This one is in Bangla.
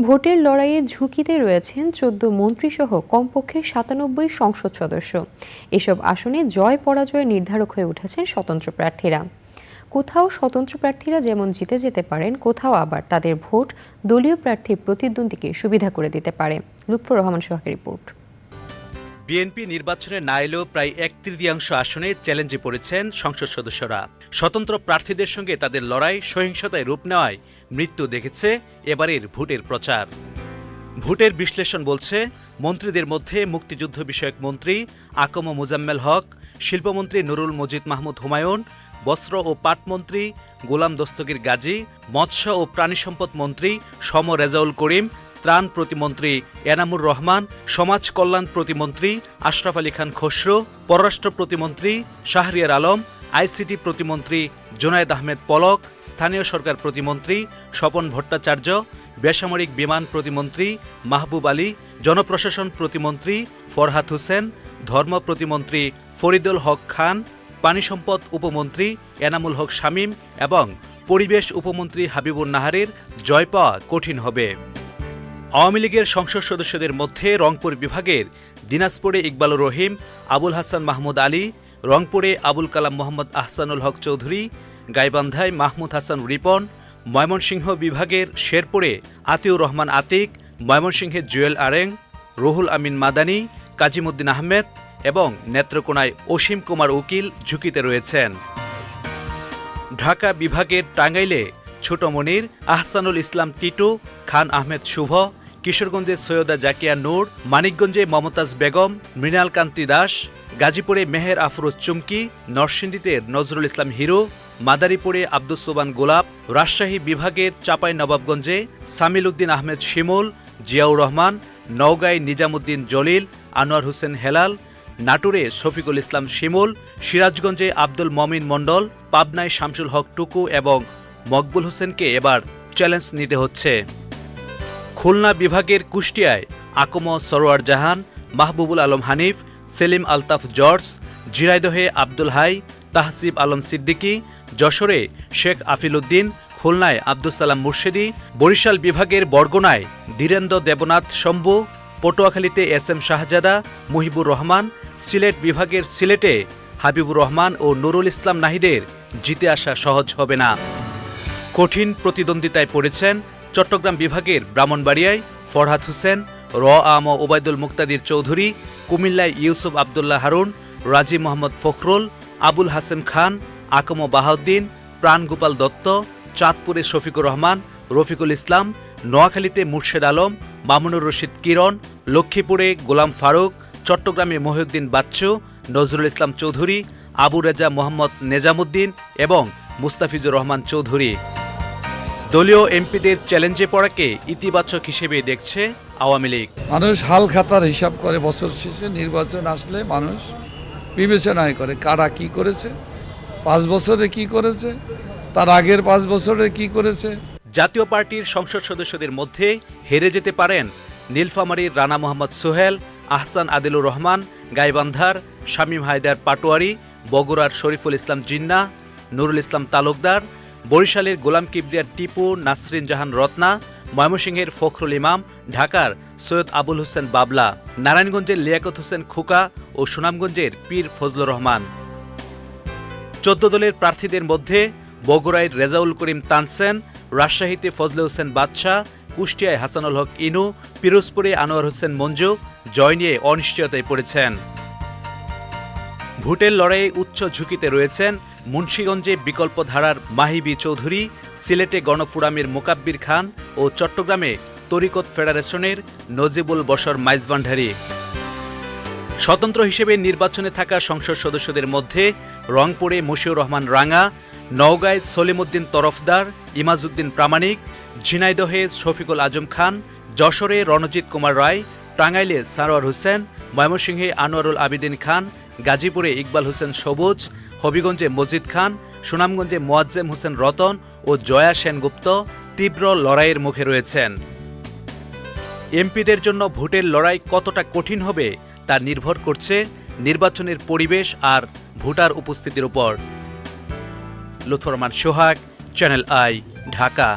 ভোটের লড়াইয়ে ঝুঁকিতে রয়েছেন চোদ্দ মন্ত্রীসহ কমপক্ষে সাতানব্বই সংসদ সদস্য। এসব আসনে জয় পরাজয় নির্ধারক হয়ে উঠেছেন স্বতন্ত্র প্রার্থীরা। কোথাও স্বতন্ত্র প্রার্থীরা যেমন জিতে যেতে পারেন, কোথাও আবার তাদের ভোট দলীয় প্রার্থীর প্রতিদ্বন্দ্বীকে সুবিধা করে দিতে পারে। লুৎফর রহমান সোহাগের রিপোর্ট। বিএনপি নির্বাচনে না এলেও প্রায় এক তৃতীয়াংশ আসনে চ্যালেঞ্জে পড়েছেন সংসদ সদস্যরা। স্বতন্ত্র প্রার্থীদের সঙ্গে তাদের লড়াই সহিংসতায় রূপ নেওয়ায় মৃত্যু দেখেছে এবারের ভোটের প্রচার। ভোটের বিশ্লেষণ বলছে, মন্ত্রীদের মধ্যে মুক্তিযুদ্ধ বিষয়ক মন্ত্রী আকম মোজাম্মেল হক, শিল্পমন্ত্রী নুরুল মজিদ মাহমুদ হুমায়ুন, বস্ত্র ও পাটমন্ত্রী গোলাম দস্তগীর গাজী, মৎস্য ও প্রাণী সম্পদ মন্ত্রী সম রেজাউল করিম ত্রাণ প্রতিমন্ত্রী এনামুর রহমান, সমাজ কল্যাণ প্রতিমন্ত্রী আশরাফ আলী খান খসরু, পররাষ্ট্র প্রতিমন্ত্রী শাহরিয়ার আলম আইসিটি প্রতিমন্ত্রী জোনায়েদ আহমেদ পলক, স্থানীয় সরকার প্রতিমন্ত্রী স্বপন ভট্টাচার্য, বেসামরিক বিমান প্রতিমন্ত্রী মাহবুব আলী, জনপ্রশাসন প্রতিমন্ত্রী ফরহাদ হোসেন, ধর্ম প্রতিমন্ত্রী ফরিদুল হক খান, পানি সম্পদ উপমন্ত্রী এনামুল হক শামীম এবং পরিবেশ উপমন্ত্রী হাবিবুর নাহারের জয় পাওয়া কঠিন হবে। আওয়ামী লীগের সংসদ সদস্যদের মধ্যে রংপুর বিভাগের দিনাজপুরে ইকবালুর রহিম, আবুল হাসান মাহমুদ আলী, রংপুরে আবুল কালাম মোহাম্মদ আহসানুল হক চৌধুরী, গাইবান্ধায় মাহমুদ হাসান রিপন, ময়মনসিংহ বিভাগের শেরপুরে আতিউর রহমান আতিক, ময়মনসিংহে জুয়েল আরেং, রুহুল আমিন মাদানী, কাজিমুদ্দিন আহমেদ এবং নেত্রকোনায় অসীম কুমার উকিল ঝুঁকিতে রয়েছেন। ঢাকা বিভাগের টাঙ্গাইলে ছোট মনির, আহসানুল ইসলাম টিটু, খান আহমেদ শুভ কিশোরগঞ্জে সৈয়দা জাকিয়া নূর, মানিকগঞ্জে মমতাজ বেগম মৃণাল কান্তি দাস, গাজীপুরে মেহের আফরোজ চুমকি, নরসিংদীতে নজরুল ইসলাম হিরো, মাদারীপুরে আব্দুস সোবান গোলাপ, রাজশাহী বিভাগের চাপাই নবাবগঞ্জে সামিল উদ্দিন আহমেদ শিমুল, জিয়াউর রহমান, নওগাঁয় নিজামুদ্দিন জলিল, আনোয়ার হোসেন হেলাল, নাটোরে শফিকুল ইসলাম শিমুল, সিরাজগঞ্জে আব্দুল মমিন মণ্ডল, পাবনায় শামসুল হক টুকু এবং মকবুল হোসেনকে এবার চ্যালেঞ্জ নিতে হচ্ছে। খুলনা বিভাগের কুষ্টিয়ায় আকম সরোয়ার জাহান, মাহবুবুল আলম হানিফ, সেলিম আলতাফ জর্জ ঝিনাইদহে আব্দুল হাই, তাহসিব আলম সিদ্দিকী, যশোরে শেখ আফিল উদ্দিন খুলনায় আব্দুল সালাম মুর্শেদি, বরিশাল বিভাগের বরগুনায় ধীরেন্দ্র দেবনাথ শম্ভু, পটুয়াখালীতে এস এম শাহজাদা, মুহিবুর রহমান, সিলেট বিভাগের সিলেটে হাবিবুর রহমান ও নুরুল ইসলাম নাহিদের জিতে আসা সহজ হবে না। কঠিন প্রতিদ্বন্দ্বিতায় পড়েছেন চট্টগ্রাম বিভাগের ব্রাহ্মণবাড়িয়ায় ফরহাদ হোসেন র আম ওবায়দুল মুক্তাদির চৌধুরী, কুমিল্লায় ইউসুফ আবদুল্লাহ হারুন, রাজি মোহাম্মদ ফখরুল, আবুল হাসেম খান, আকম বাহাউদ্দিন প্রাণগোপাল দত্ত, চাঁদপুরে শফিকুর রহমান, রফিকুল ইসলাম, নোয়াখালীতে মুর্শেদ আলম, মামুনুর রশিদ কিরণ, লক্ষ্মীপুরে গোলাম ফারুক, চট্টগ্রামে মহিউদ্দিন বাচ্চু, নজরুল ইসলাম চৌধুরী, আবু রেজা মোহাম্মদ নেজামুদ্দিন এবং মুস্তাফিজুর রহমান চৌধুরী। দলীয় এমপিদের চ্যালেঞ্জে পড়াকে ইতিবাচক হিসেবে দেখছে আওয়ামী লীগ। মানুষ হাল খাতার হিসাব করে বছর শেষে নির্বাচন আসলে মানুষ বিবেচনায় করে কারা কি করেছে পাঁচ বছরে কি করেছে তার আগের পাঁচ বছরে কি করেছে। জাতীয় পার্টির সংসদ সদস্যদের মধ্যে হেরে যেতে পারেন নীলফামারীর রানা মোহাম্মদ সোহেল আহসান আদিলুর রহমান গাইবান্ধার শামীম হায়দার পাটোয়ারি বগুড়ার শরীফুল ইসলাম জিন্না নুরুল ইসলাম তালুকদার বরিশালের গোলাম কিবরিয়ার টিপু, নাসরিন জাহান রত্না, ময়মনসিংহের ফখরুল ইমাম, ঢাকার সৈয়দ আবুল হোসেন বাবলা, নারায়ণগঞ্জের লিয়াকত হোসেন খুকা ও সুনামগঞ্জের পীর ফজলুর রহমান। চোদ্দ দলের প্রার্থীদের মধ্যে বগুড়ায় রেজাউল করিম তানসেন, রাজশাহীতে ফজলে হোসেন বাদশাহ, কুষ্টিয়ায় হাসানুল হক ইনু, পিরোজপুরে আনোয়ার হোসেন মঞ্জু জয় নিয়ে অনিশ্চয়তায় পড়েছেন। ভোটের লড়াইয়ে উচ্চ ঝুঁকিতে রয়েছেন মুন্সীগঞ্জে বিকল্প ধারার মাহিবি চৌধুরী, সিলেটে গণফুরামের মোকাব্বির খান ও চট্টগ্রামে তরিকত ফেডারেশনের নজিবুল বসর মাইজভান্ডারি। স্বতন্ত্র হিসেবে নির্বাচনে থাকা সংসদ সদস্যদের মধ্যে রংপুরে মশিউর রহমান রাঙা, নওগাঁয় সলিমুদ্দিন তরফদার, ইমাজউদ্দিন প্রামাণিক, ঝিনাইদহে শফিকুল আজম খান, যশোরে রণজিৎ কুমার রায়, টাঙ্গাইলে সারোয়ার হোসেন, ময়মনসিংহে আনোয়ারুল আবিদিন খান, গাজীপুরে ইকবাল হোসেন সবুজ হবিগঞ্জে মজিদ খান, সুনামগঞ্জে মোয়াজ্জেম হোসেন রতন ও জয়া সেনগুপ্ত তীব্র লড়াইয়ের মুখে রয়েছেন। এমপিদের জন্য ভোটের লড়াই কতটা কঠিন হবে তা নির্ভর করছে নির্বাচনের পরিবেশ আর ভোটার উপস্থিতির উপর। লুথরমান সোহাগ চ্যানেল আই ঢাকা।